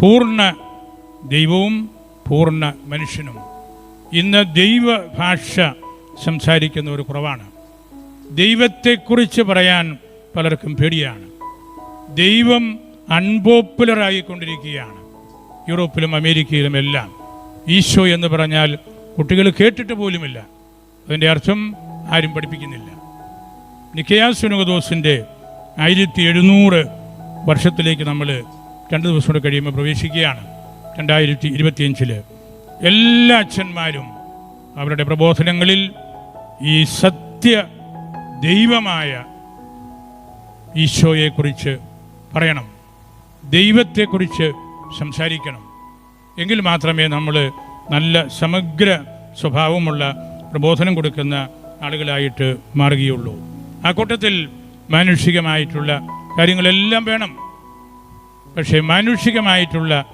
പൂർണ ദൈവവും പൂർണ മനുഷ്യനും. ഇന്ന് ദൈവ ഭാഷ സംസാരിക്കുന്ന ഒരു കുറവാണ്. ദൈവത്തെക്കുറിച്ച് പറയാൻ പലർക്കും പേടിയാണ്. ദൈവം അൺപോപ്പുലറായിക്കൊണ്ടിരിക്കുകയാണ്. യൂറോപ്പിലും അമേരിക്കയിലും എല്ലാം. ഈശോ എന്ന് പറഞ്ഞാൽ കുട്ടികൾ കേട്ടിട്ട് പോലുമില്ല. അതിന്റെ അർത്ഥം ആരും പഠിപ്പിക്കുന്നില്ല. നിക്കയാസുനഗദോസിന്റെ ആയിരത്തി എഴുന്നൂറ് വർഷത്തിലേക്ക് നമ്മൾ രണ്ട് ദിവസം കൂടെ കഴിയുമ്പോൾ പ്രവേശിക്കുകയാണ്. രണ്ടായിരത്തി ഇരുപത്തിയഞ്ചിൽ എല്ലാ അച്ഛന്മാരും അവരുടെ പ്രബോധനങ്ങളിൽ ഈ സത്യ ദൈവമായ ഈശോയെക്കുറിച്ച് പറയണം. ദൈവത്തെക്കുറിച്ച് സംസാരിക്കണം. എങ്കിൽ മാത്രമേ നമ്മൾ നല്ല സമഗ്ര സ്വഭാവമുള്ള പ്രബോധനം കൊടുക്കുന്ന ആളുകളായിട്ട് മാറുകയുള്ളൂ. ആ കൂട്ടത്തിൽ മാനുഷികമായിട്ടുള്ള കാര്യങ്ങളെല്ലാം വേണം. പക്ഷേ മാനുഷികമായിട്ടുള്ള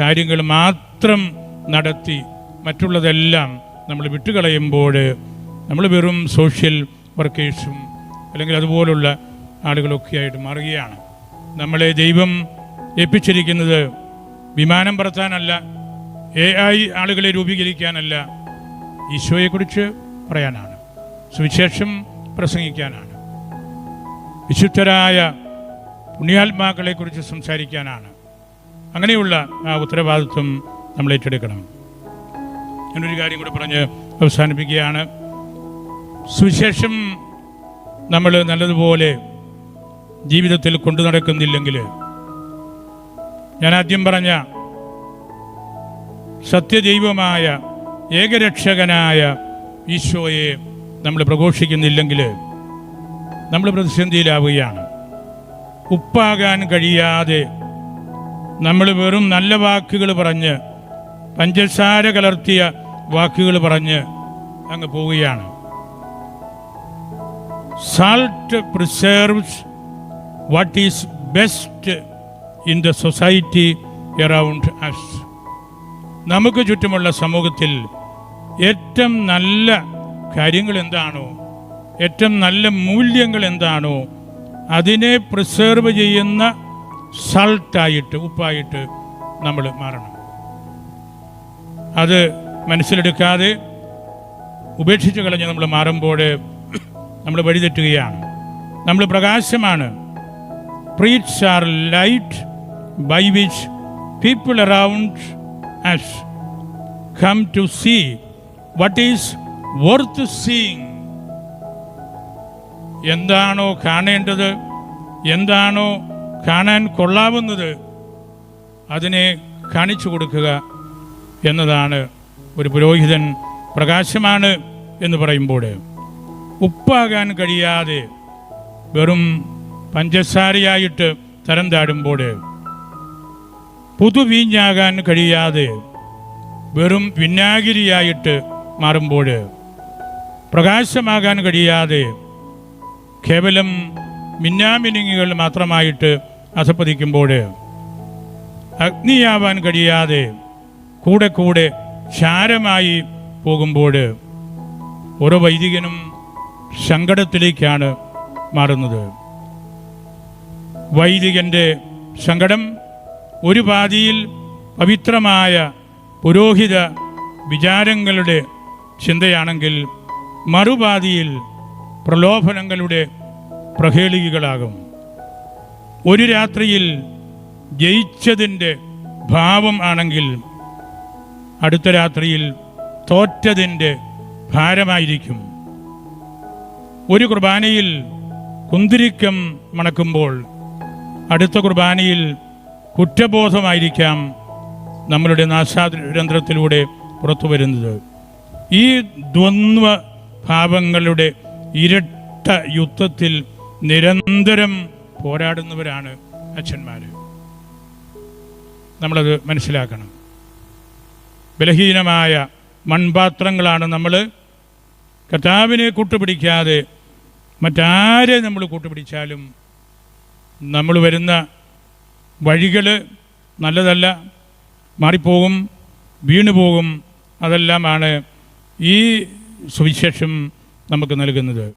കാര്യങ്ങൾ മാത്രം നടത്തി മറ്റുള്ളതെല്ലാം നമ്മൾ വിട്ടുകളയുമ്പോൾ നമ്മൾ വെറും സോഷ്യൽ വർക്കേഴ്സും അല്ലെങ്കിൽ അതുപോലുള്ള ആളുകളൊക്കെ ആയിട്ട് മാറുകയാണ്. നമ്മളെ ദൈവം ഏൽപ്പിച്ചിരിക്കുന്നത് വിമാനം പറത്താനല്ല എ ഐ ആളുകളെ രൂപീകരിക്കാനല്ല ഈശോയെക്കുറിച്ച് പറയാനാണ്. സുവിശേഷം പ്രസംഗിക്കാനാണ്. വിശുദ്ധരായ പുണ്യാത്മാക്കളെക്കുറിച്ച് സംസാരിക്കാനാണ്. അങ്ങനെയുള്ള ആ ഉത്തരവാദിത്വം നമ്മൾ ഏറ്റെടുക്കണം. ഞാനൊരു കാര്യം കൂടെ പറഞ്ഞ് അവസാനിപ്പിക്കുകയാണ്. സുവിശേഷം നമ്മൾ നല്ലതുപോലെ ജീവിതത്തിൽ കൊണ്ടു നടക്കുന്നില്ലെങ്കിൽ ഞാൻ ആദ്യം പറഞ്ഞ സത്യദൈവമായ ഏകരക്ഷകനായ ഈശോയെ നമ്മൾ പ്രഘോഷിക്കുന്നില്ലെങ്കിൽ നമ്മൾ പ്രതിസന്ധിയിലാവുകയാണ്. ഉപ്പാകാൻ കഴിയാതെ നമ്മൾ വെറും നല്ല വാക്കുകൾ പറഞ്ഞ് പഞ്ചസാര കലർത്തിയ വാക്കുകൾ പറഞ്ഞ് അങ്ങ് പോവുകയാണ്. Salt preserves what is best in the society around us നമുക്ക് ചുറ്റുമുള്ള സമൂഹത്തിൽ ഏറ്റവും നല്ല കാര്യങ്ങൾ എന്താണോ ഏറ്റവും നല്ല മൂല്യങ്ങൾ എന്താണോ അതിനെ പ്രിസേർവ് ചെയ്യുന്ന സൾട്ടായിട്ട് ഉപ്പായിട്ട് നമ്മൾ മാറണം. അത് മനസ്സിലെടുക്കാതെ ഉപേക്ഷിച്ച് കളഞ്ഞ് നമ്മൾ മാറുമ്പോൾ നമ്മൾ വഴിതെറ്റുകയാണ്. നമ്മൾ പ്രകാശമാണ്. Priests are light by which people around us come to see what is worth seeing എന്താണോ കാണേണ്ടത് എന്താണോ കാണാൻ കൊള്ളാവുന്നത് അതിനെ കാണിച്ചു കൊടുക്കുക എന്നതാണ് ഒരു പുരോഹിതൻ പ്രകാശമാണ് എന്ന് പറയുമ്പോൾ ഉപ്പാകാൻ കഴിയാതെ വെറും പഞ്ചസാരയായിട്ട് തരം താടുമ്പോൾ പുതുവീഞ്ഞാകാൻ കഴിയാതെ വെറും വിനാഗിരിയായിട്ട് മാറുമ്പോൾ പ്രകാശമാകാൻ കഴിയാതെ കേവലം മിന്നാമിനുങ്ങികൾ മാത്രമായിട്ട് അസപ്പതിക്കുമ്പോൾ അഗ്നിയാവാൻ കഴിയാതെ കൂടെ കൂടെ ക്ഷാരമായി പോകുമ്പോൾ ഓരോ വൈദികനും സങ്കടത്തിലേക്കാണ് മാറുന്നത്. വൈദികന്റെ സങ്കടം ഒരു പാതിയിൽ പവിത്രമായ പുരോഹിത വിചാരങ്ങളുടെ ചിന്തയാണെങ്കിൽ മറുപാതിയിൽ പ്രലോഭനങ്ങളുടെ പ്രഹേളികകളാകും. ഒരു രാത്രിയിൽ ജയിച്ചതിന്റെ ഭാവം ആണെങ്കിൽ അടുത്ത രാത്രിയിൽ തോറ്റതിന്റെ ഭാരമായിരിക്കും. ഒരു കുർബാനയിൽ കുന്തിരിക്കം മണക്കുമ്പോൾ അടുത്ത കുർബാനയിൽ കുറ്റബോധമായിരിക്കാം നമ്മളുടെ നാശാദുരന്ധ്രത്തിലൂടെ പുറത്തു വരുന്നത് ഈ ദ്വന്ദ്വ ഭാവങ്ങളുടെ ഇരട്ട യുദ്ധത്തിൽ നിരന്തരം പോരാടുന്നവരാണ് അച്ഛന്മാർ നമ്മളത് മനസ്സിലാക്കണം. ബലഹീനമായ മൺപാത്രങ്ങളാണ് നമ്മൾ കർത്താവിനെ കൂട്ടുപിടിക്കാതെ മറ്റാരെ നമ്മൾ കൂട്ടുപിടിച്ചാലും നമ്മൾ വരുന്ന വഴികൾ നല്ലതല്ല. മാറിപ്പോകും വീണുപോകും. അതെല്ലാമാണ് ഈ സുവിശേഷം നമുക്ക് നൽകുന്നത്.